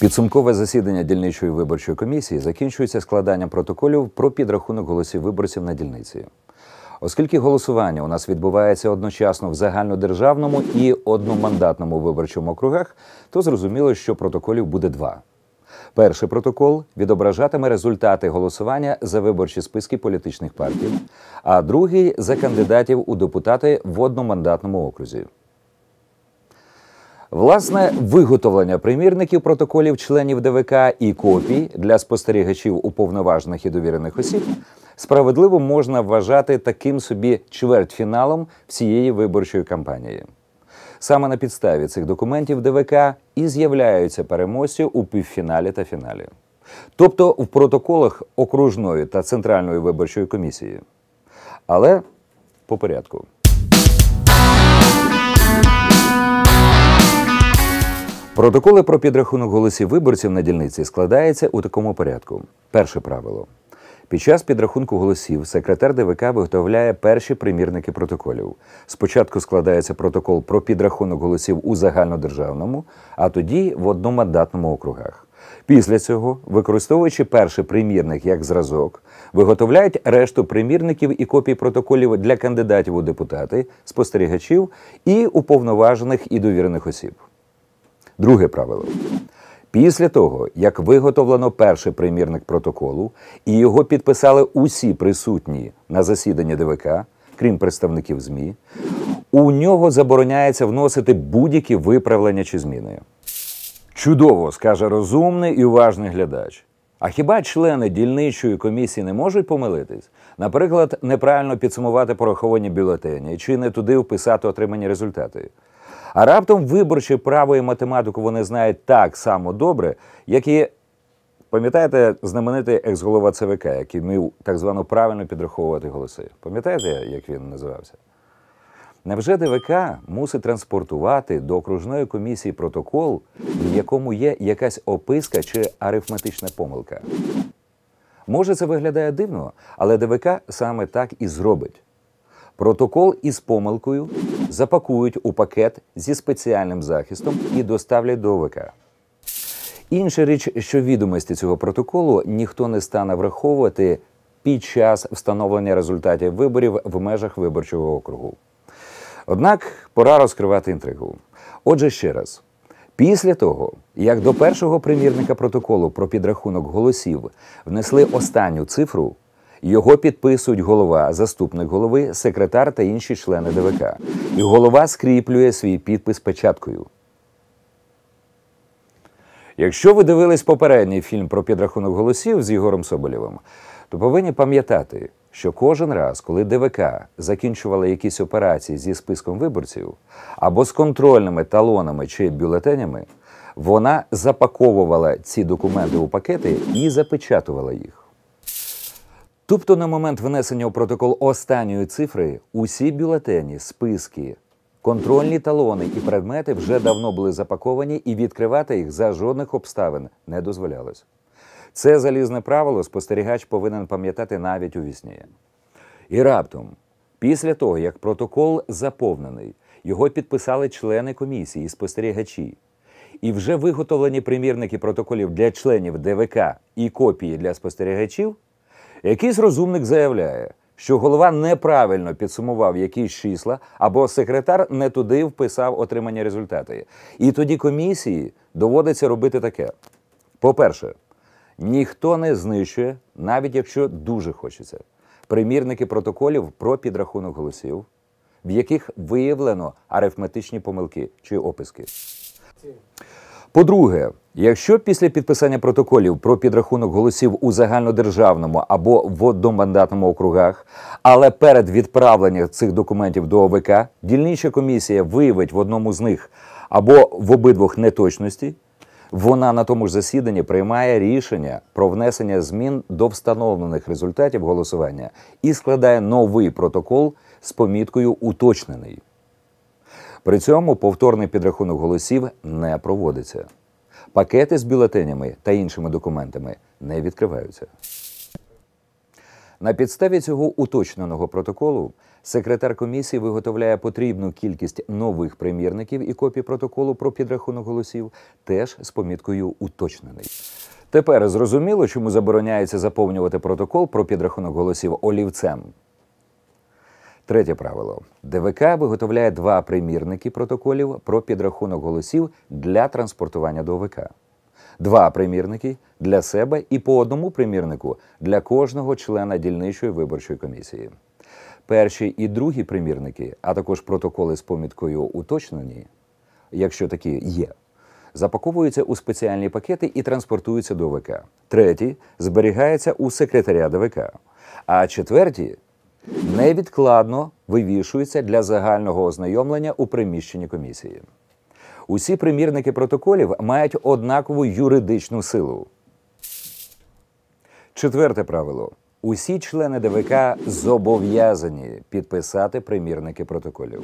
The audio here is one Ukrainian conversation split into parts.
Підсумкове засідання дільничої виборчої комісії закінчується складанням протоколів про підрахунок голосів виборців на дільниці. Оскільки голосування у нас відбувається одночасно в загальнодержавному і одномандатному виборчому округах, то зрозуміло, що протоколів буде два. Перший протокол відображатиме результати голосування за виборчі списки політичних партій, а другий за кандидатів у депутати в одномандатному окрузі. Власне, виготовлення примірників протоколів членів ДВК і копій для спостерігачів уповноважених і довірених осіб справедливо можна вважати таким собі чвертьфіналом всієї виборчої кампанії. Саме на підставі цих документів ДВК і з'являються переможці у півфіналі та фіналі, тобто в протоколах окружної та центральної виборчої комісії. Але по порядку. Протоколи про підрахунок голосів виборців на дільниці складаються у такому порядку. Перше правило. Під час підрахунку голосів секретар ДВК виготовляє перші примірники протоколів. Спочатку складається протокол про підрахунок голосів у загальнодержавному, а тоді в одномандатному округах. Після цього, використовуючи перший примірник як зразок, виготовляють решту примірників і копій протоколів для кандидатів у депутати, спостерігачів і уповноважених і довірених осіб. Друге правило. Після того, як виготовлено перший примірник протоколу і його підписали усі присутні на засіданні ДВК, крім представників ЗМІ, у нього забороняється вносити будь-які виправлення чи зміни. Чудово, скаже розумний і уважний глядач. А хіба члени дільничої комісії не можуть помилитись? Наприклад, неправильно підсумувати пораховані бюлетені чи не туди вписати отримані результати. А раптом виборче право і математику вони знають так само добре, як і пам'ятаєте знаменитий екс-голова ЦВК, який вмів так звано правильно підраховувати голоси. Пам'ятаєте, як він називався? Невже ДВК мусить транспортувати до окружної комісії протокол, в якому є якась описка чи арифметична помилка? Може, це виглядає дивно, але ДВК саме так і зробить. Протокол із помилкою запакують у пакет зі спеціальним захистом і доставлять до ОВК. Інша річ, що відомості цього протоколу ніхто не стане враховувати під час встановлення результатів виборів в межах виборчого округу. Однак пора розкривати інтригу. Отже, ще раз. Після того, як до першого примірника протоколу про підрахунок голосів внесли останню цифру, його підписують голова, заступник голови, секретар та інші члени ДВК. І голова скріплює свій підпис печаткою. Якщо ви дивились попередній фільм про підрахунок голосів з Єгором Соболєвим, то повинні пам'ятати, що кожен раз, коли ДВК закінчувала якісь операції зі списком виборців або з контрольними талонами чи бюлетенями, вона запаковувала ці документи у пакети і запечатувала їх. Тобто на момент внесення у протокол останньої цифри усі бюлетені, списки, контрольні талони і предмети вже давно були запаковані, і відкривати їх за жодних обставин не дозволялось. Це залізне правило спостерігач повинен пам'ятати навіть у вісні. І раптом, після того, як протокол заповнений, його підписали члени комісії і спостерігачі, і вже виготовлені примірники протоколів для членів ДВК і копії для спостерігачів. Якийсь розумник заявляє, що голова неправильно підсумував якісь числа, або секретар не туди вписав отримані результати. І тоді комісії доводиться робити таке: по-перше, ніхто не знищує, навіть якщо дуже хочеться, примірники протоколів про підрахунок голосів, в яких виявлено арифметичні помилки чи описки. По-друге, якщо після підписання протоколів про підрахунок голосів у загальнодержавному або в одномандатному округах, але перед відправленням цих документів до ОВК дільнича комісія виявить в одному з них або в обидвох неточності, вона на тому ж засіданні приймає рішення про внесення змін до встановлених результатів голосування і складає новий протокол з поміткою уточнений. При цьому повторний підрахунок голосів не проводиться. Пакети з бюлетенями та іншими документами не відкриваються. На підставі цього уточненого протоколу секретар комісії виготовляє потрібну кількість нових примірників і копій протоколу про підрахунок голосів, теж з поміткою уточнений. Тепер зрозуміло, чому забороняється заповнювати протокол про підрахунок голосів олівцем. Третє правило. ДВК виготовляє два примірники протоколів про підрахунок голосів для транспортування до ОВК. Два примірники для себе і по одному примірнику для кожного члена дільничої виборчої комісії. Перші і другі примірники, а також протоколи з поміткою уточнені, якщо такі є, запаковуються у спеціальні пакети і транспортуються до ОВК. Треті зберігаються у секретаря ДВК. А четверті невідкладно вивішуються для загального ознайомлення у приміщенні комісії. Усі примірники протоколів мають однакову юридичну силу. Четверте правило. Усі члени ДВК зобов'язані підписати примірники протоколів.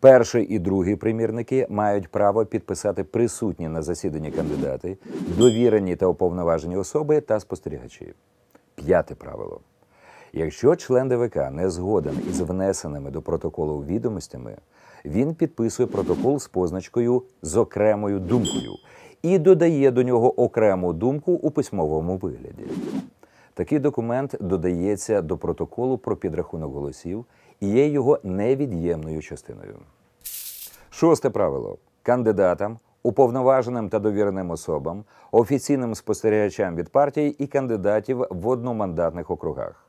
Перший і другий примірники мають право підписати присутні на засіданні кандидати, довірені та уповноважені особи та спостерігачі. П'яте правило. Якщо член ДВК не згоден із внесеними до протоколу відомостями, він підписує протокол з позначкою з окремою думкою і додає до нього окрему думку у письмовому вигляді. Такий документ додається до протоколу про підрахунок голосів і є його невід'ємною частиною. Шосте правило: кандидатам, уповноваженим та довіреним особам, офіційним спостерігачам від партій і кандидатів в одномандатних округах.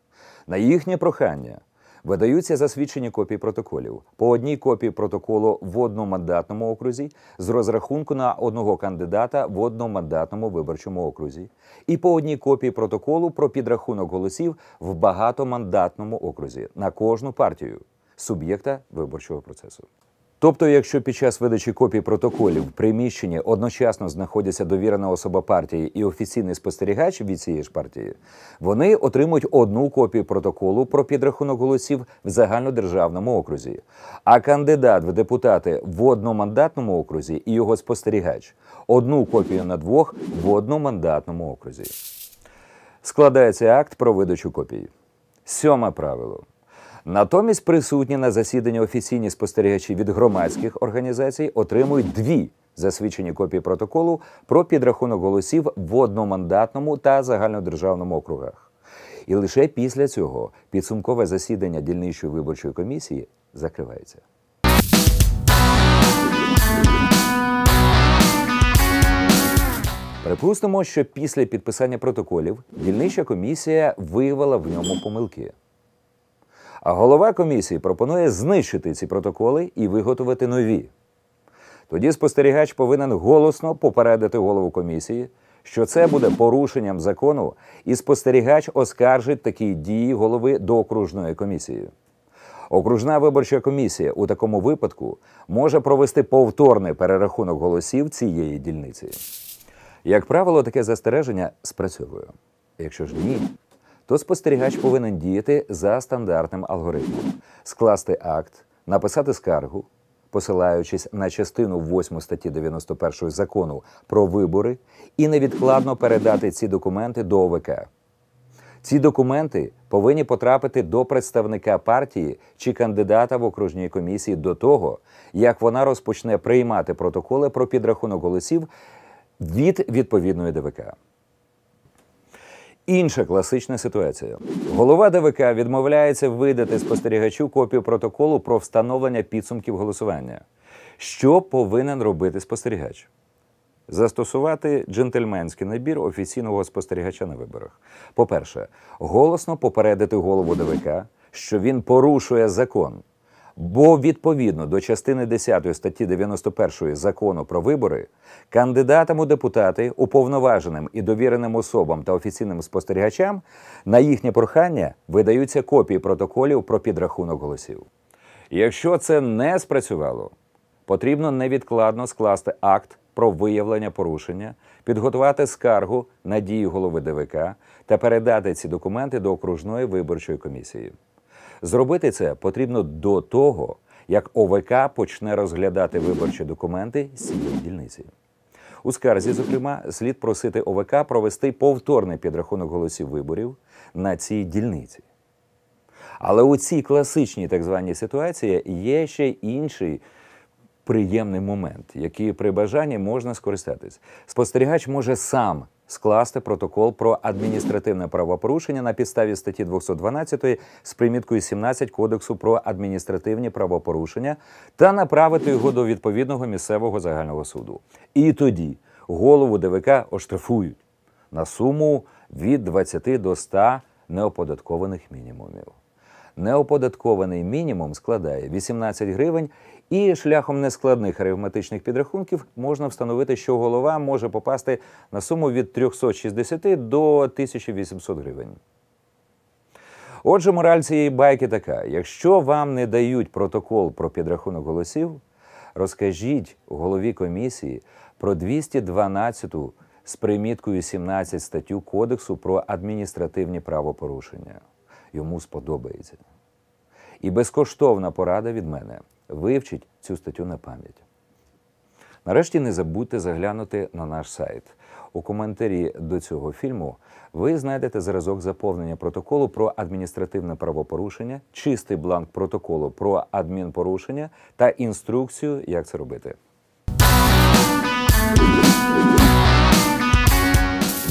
На їхнє прохання видаються засвідчені копії протоколів по одній копії протоколу в одномандатному окрузі з розрахунку на одного кандидата в одномандатному виборчому окрузі, і по одній копії протоколу про підрахунок голосів в багатомандатному окрузі на кожну партію суб'єкта виборчого процесу. Тобто, якщо під час видачі копій протоколів в приміщенні одночасно знаходяться довірена особа партії і офіційний спостерігач від цієї ж партії, вони отримують одну копію протоколу про підрахунок голосів в загальнодержавному окрузі, а кандидат в депутати в одномандатному окрузі і його спостерігач одну копію на двох в одномандатному окрузі. Складається акт про видачу копій. Сьоме правило. Натомість присутні на засіданні офіційні спостерігачі від громадських організацій отримують дві засвідчені копії протоколу про підрахунок голосів в одномандатному та загальнодержавному округах. І лише після цього підсумкове засідання дільничої виборчої комісії закривається. Припустимо, що після підписання протоколів дільнича комісія виявила в ньому помилки. А голова комісії пропонує знищити ці протоколи і виготовити нові. Тоді спостерігач повинен голосно попередити голову комісії, що це буде порушенням закону, і спостерігач оскаржить такі дії голови до окружної комісії. Окружна виборча комісія у такому випадку може провести повторний перерахунок голосів цієї дільниці. Як правило, таке застереження спрацьовує. Якщо ж ні, то спостерігач повинен діяти за стандартним алгоритмом, скласти акт, написати скаргу, посилаючись на частину 8 статті 91 закону про вибори, і невідкладно передати ці документи до ОВК. Ці документи повинні потрапити до представника партії чи кандидата в окружній комісії до того, як вона розпочне приймати протоколи про підрахунок голосів від відповідної ДВК. Інша класична ситуація. Голова ДВК відмовляється видати спостерігачу копію протоколу про встановлення підсумків голосування. Що повинен робити спостерігач? Застосувати джентльменський набір офіційного спостерігача на виборах. По-перше, голосно попередити голову ДВК, що він порушує закон. Бо відповідно до частини 10 статті 91 закону про вибори кандидатам у депутати, уповноваженим і довіреним особам та офіційним спостерігачам на їхнє прохання видаються копії протоколів про підрахунок голосів. Якщо це не спрацювало, потрібно невідкладно скласти акт про виявлення порушення, підготувати скаргу на дії голови ДВК та передати ці документи до окружної виборчої комісії. Зробити це потрібно до того, як ОВК почне розглядати виборчі документи з цієї дільниці. У скарзі, зокрема, слід просити ОВК провести повторний підрахунок голосів виборів на цій дільниці. Але у цій класичній так званій ситуації є ще інший приємний момент, який при бажанні можна скористатись. Спостерігач може сам скласти протокол про адміністративне правопорушення на підставі статті 212 з приміткою 17 Кодексу про адміністративні правопорушення та направити його до відповідного місцевого загального суду. І тоді голову ДВК оштрафують на суму від 20 до 100 неоподаткованих мінімумів. Неоподаткований мінімум складає 18 гривень, і шляхом нескладних арифметичних підрахунків можна встановити, що голова може попасти на суму від 360 до 1800 гривень. Отже, мораль цієї байки така: якщо вам не дають протокол про підрахунок голосів, розкажіть голові комісії про 212 з приміткою 17 статтю Кодексу про адміністративні правопорушення. Йому сподобається. І безкоштовна порада від мене вивчіть цю статтю на пам'ять. Нарешті не забудьте заглянути на наш сайт. У коментарі до цього фільму ви знайдете зразок заповнення протоколу про адміністративне правопорушення, чистий бланк протоколу про адмінпорушення та інструкцію, як це робити.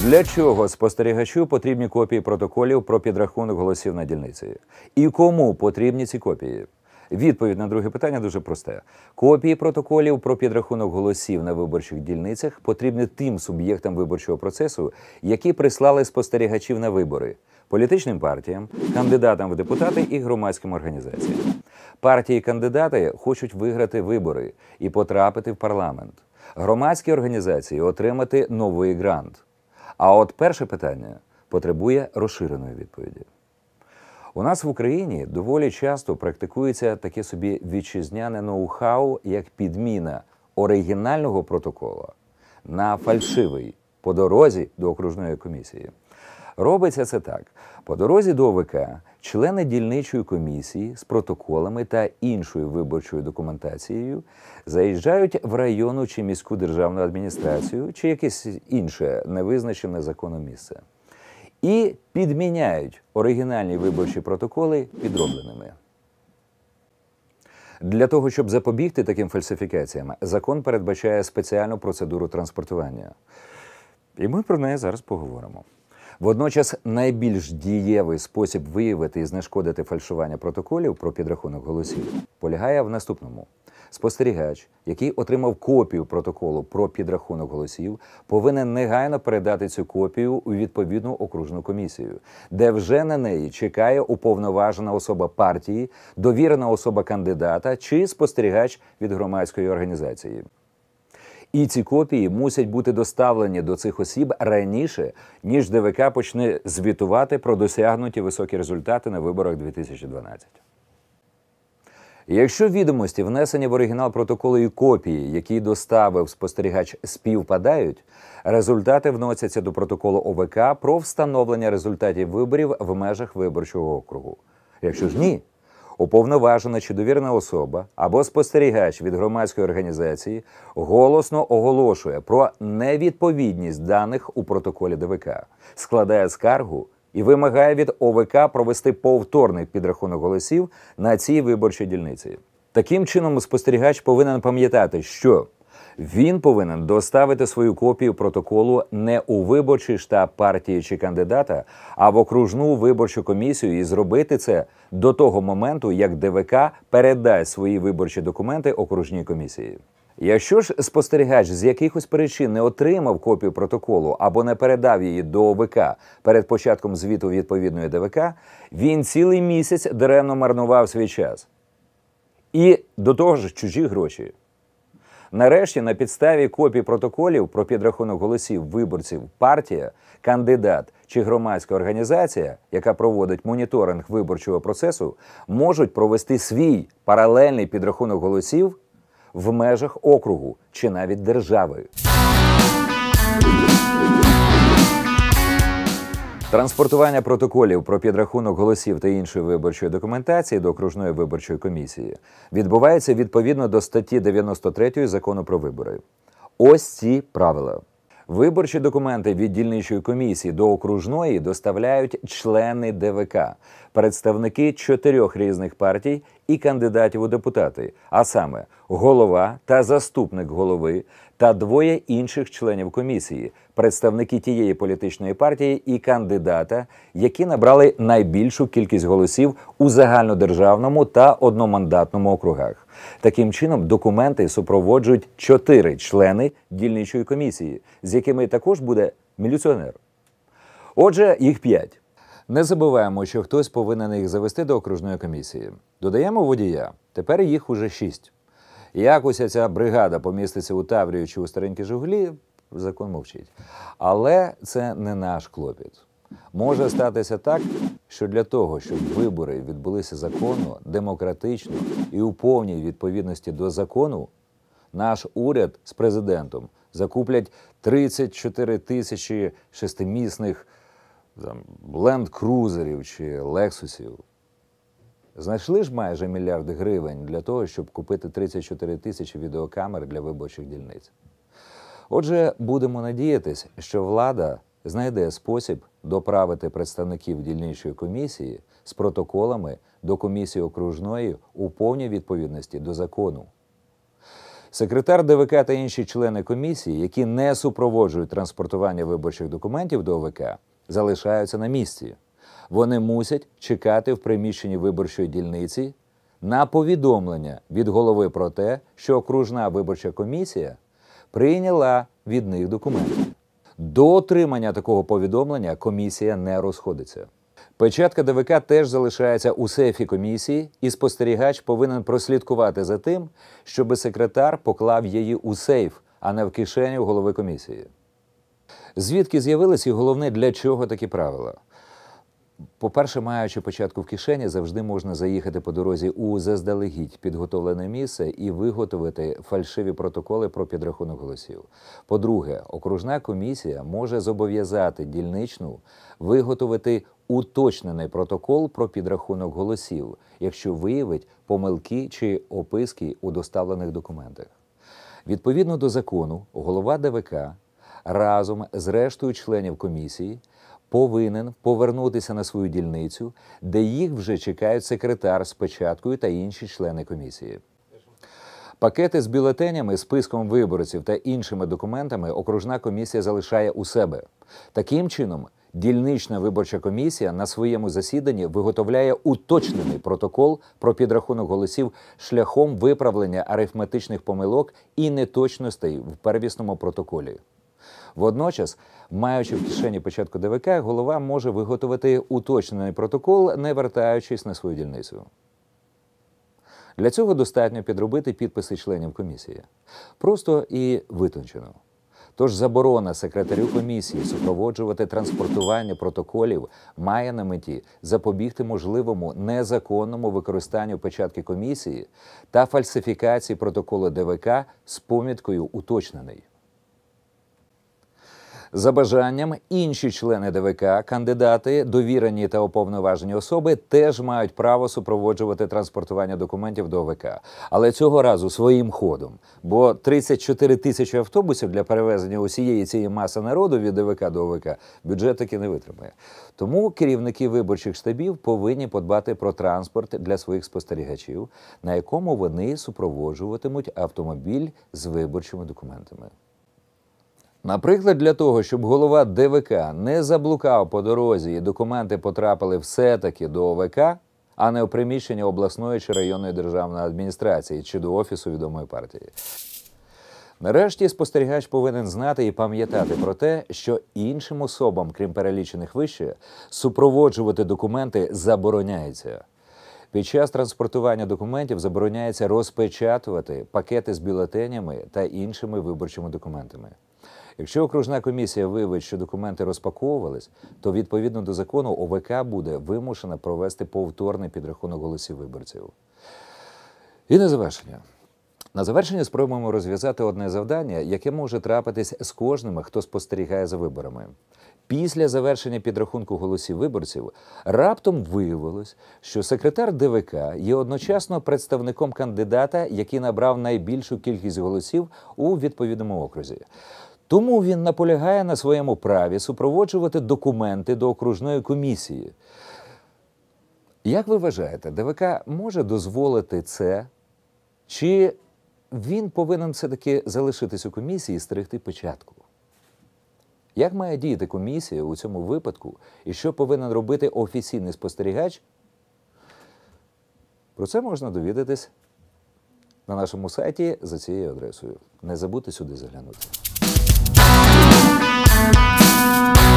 Для чого спостерігачу потрібні копії протоколів про підрахунок голосів на дільниці? І кому потрібні ці копії? Відповідь на друге питання дуже просте: копії протоколів про підрахунок голосів на виборчих дільницях потрібні тим суб'єктам виборчого процесу, які прислали спостерігачів на вибори. Політичним партіям, кандидатам в депутати і громадським організаціям. Партії кандидати хочуть виграти вибори і потрапити в парламент. Громадські організації отримати новий грант. А от перше питання потребує розширеної відповіді. У нас в Україні доволі часто практикується таке собі вітчизняне ноу-хау як підміна оригінального протокола на фальшивий по дорозі до окружної комісії. Робиться це так: по дорозі до ОВК члени дільничої комісії з протоколами та іншою виборчою документацією заїжджають в районну чи міську державну адміністрацію чи якесь інше невизначене законом місце і підміняють оригінальні виборчі протоколи підробленими. Для того, щоб запобігти таким фальсифікаціям, закон передбачає спеціальну процедуру транспортування. І ми про неї зараз поговоримо. Водночас найбільш дієвий спосіб виявити і знешкодити фальшування протоколів про підрахунок голосів полягає в наступному: спостерігач, який отримав копію протоколу про підрахунок голосів, повинен негайно передати цю копію у відповідну окружну комісію, де вже на неї чекає уповноважена особа партії, довірена особа кандидата чи спостерігач від громадської організації. І ці копії мусять бути доставлені до цих осіб раніше, ніж ДВК почне звітувати про досягнуті високі результати на виборах 2012. Якщо відомості, внесені в оригінал протоколу і копії, які доставив спостерігач, співпадають, результати вносяться до протоколу ОВК про встановлення результатів виборів в межах виборчого округу. Якщо ж ні, уповноважена чи довірена особа або спостерігач від громадської організації голосно оголошує про невідповідність даних у протоколі ДВК, складає скаргу і вимагає від ОВК провести повторний підрахунок голосів на цій виборчій дільниці. Таким чином, спостерігач повинен пам'ятати, що він повинен доставити свою копію протоколу не у виборчий штаб партії чи кандидата, а в окружну виборчу комісію і зробити це до того моменту, як ДВК передасть свої виборчі документи окружній комісії. Якщо ж спостерігач з якихось причин не отримав копію протоколу або не передав її до ОВК перед початком звіту відповідної ДВК, він цілий місяць даремно марнував свій час. І до того ж чужі гроші. Нарешті, на підставі копій протоколів про підрахунок голосів виборців, партія, кандидат чи громадська організація, яка проводить моніторинг виборчого процесу, можуть провести свій паралельний підрахунок голосів в межах округу чи навіть держави. Транспортування протоколів про підрахунок голосів та іншої виборчої документації до окружної виборчої комісії відбувається відповідно до статті 93 закону про вибори. Ось ці правила. Виборчі документи від дільничої комісії до окружної доставляють члени ДВК, представники чотирьох різних партій і кандидатів у депутати, а саме голова та заступник голови та двоє інших членів комісії, представники тієї політичної партії і кандидата, які набрали найбільшу кількість голосів у загальнодержавному та одномандатному округах. Таким чином, документи супроводжують чотири члени дільничої комісії, з якими також буде міліціонер. Отже, їх п'ять. Не забуваємо, що хтось повинен їх завести до окружної комісії. Додаємо водія. Тепер їх уже шість. Як уся ця бригада поміститься у Таврію чи у старенькі Жигулі, закон мовчить. Але це не наш клопіт. Може статися так, що для того, щоб вибори відбулися законно, демократично і у повній відповідності до закону, наш уряд з президентом закуплять 34 тисячі шестимісних ленд-крузерів чи лексусів. Знайшли ж майже мільярди гривень для того, щоб купити 34 тисячі відеокамер для виборчих дільниць. Отже, будемо надіятися, що влада знайде спосіб доправити представників дільничої комісії з протоколами до комісії окружної у повній відповідності до закону. Секретар ДВК та інші члени комісії, які не супроводжують транспортування виборчих документів до ОВК, залишаються на місці. Вони мусять чекати в приміщенні виборчої дільниці на повідомлення від голови про те, що окружна виборча комісія прийняла від них документи. До отримання такого повідомлення комісія не розходиться. Печатка ДВК теж залишається у сейфі комісії, і спостерігач повинен прослідкувати за тим, щоб секретар поклав її у сейф, а не в кишеню голови комісії. Звідки з'явилися і головне, для чого такі правила? По-перше, маючи початку в кишені, завжди можна заїхати по дорозі у заздалегідь підготовлене місце і виготовити фальшиві протоколи про підрахунок голосів. По-друге, окружна комісія може зобов'язати дільничну виготовити уточнений протокол про підрахунок голосів, якщо виявить помилки чи описки у доставлених документах. Відповідно до закону, голова ДВК разом з рештою членів комісії повинен повернутися на свою дільницю, де їх вже чекають секретар з печаткою та інші члени комісії. Пакети з бюлетенями, списком виборців та іншими документами окружна комісія залишає у себе. Таким чином, дільнична виборча комісія на своєму засіданні виготовляє уточнений протокол про підрахунок голосів шляхом виправлення арифметичних помилок і неточностей в первісному протоколі. Водночас, маючи в кишені початку ДВК, голова може виготовити уточнений протокол, не вертаючись на свою дільницю. Для цього достатньо підробити підписи членів комісії. Просто і витончено. Тож заборона секретарю комісії супроводжувати транспортування протоколів має на меті запобігти можливому незаконному використанню печатки комісії та фальсифікації протоколу ДВК з поміткою уточнений. За бажанням інші члени ДВК, кандидати, довірені та уповноважені особи теж мають право супроводжувати транспортування документів до ОВК. Але цього разу своїм ходом. Бо 34 тисячі автобусів для перевезення усієї цієї маси народу від ДВК до ОВК бюджет таки не витримає. Тому керівники виборчих штабів повинні подбати про транспорт для своїх спостерігачів, на якому вони супроводжуватимуть автомобіль з виборчими документами. Наприклад, для того, щоб голова ДВК не заблукав по дорозі і документи потрапили все-таки до ОВК, а не у приміщення обласної чи районної державної адміністрації чи до офісу відомої партії. Нарешті спостерігач повинен знати і пам'ятати про те, що іншим особам, крім перелічених вище, супроводжувати документи забороняється. Під час транспортування документів забороняється розпечатувати пакети з бюлетенями та іншими виборчими документами. Якщо окружна комісія виявить, що документи розпаковувались, то відповідно до закону ОВК буде вимушена провести повторний підрахунок голосів виборців. І на завершення. На завершення спробуємо розв'язати одне завдання, яке може трапитись з кожним, хто спостерігає за виборами. Після завершення підрахунку голосів виборців раптом виявилось, що секретар ДВК є одночасно представником кандидата, який набрав найбільшу кількість голосів у відповідному окрузі. Тому він наполягає на своєму праві супроводжувати документи до окружної комісії. Як ви вважаєте, ДВК може дозволити це? Чи він повинен все-таки залишитись у комісії і стерегти початку? Як має діяти комісія у цьому випадку і що повинен робити офіційний спостерігач? Про це можна довідатись на нашому сайті за цією адресою. Не забудьте сюди заглянути. Thank you.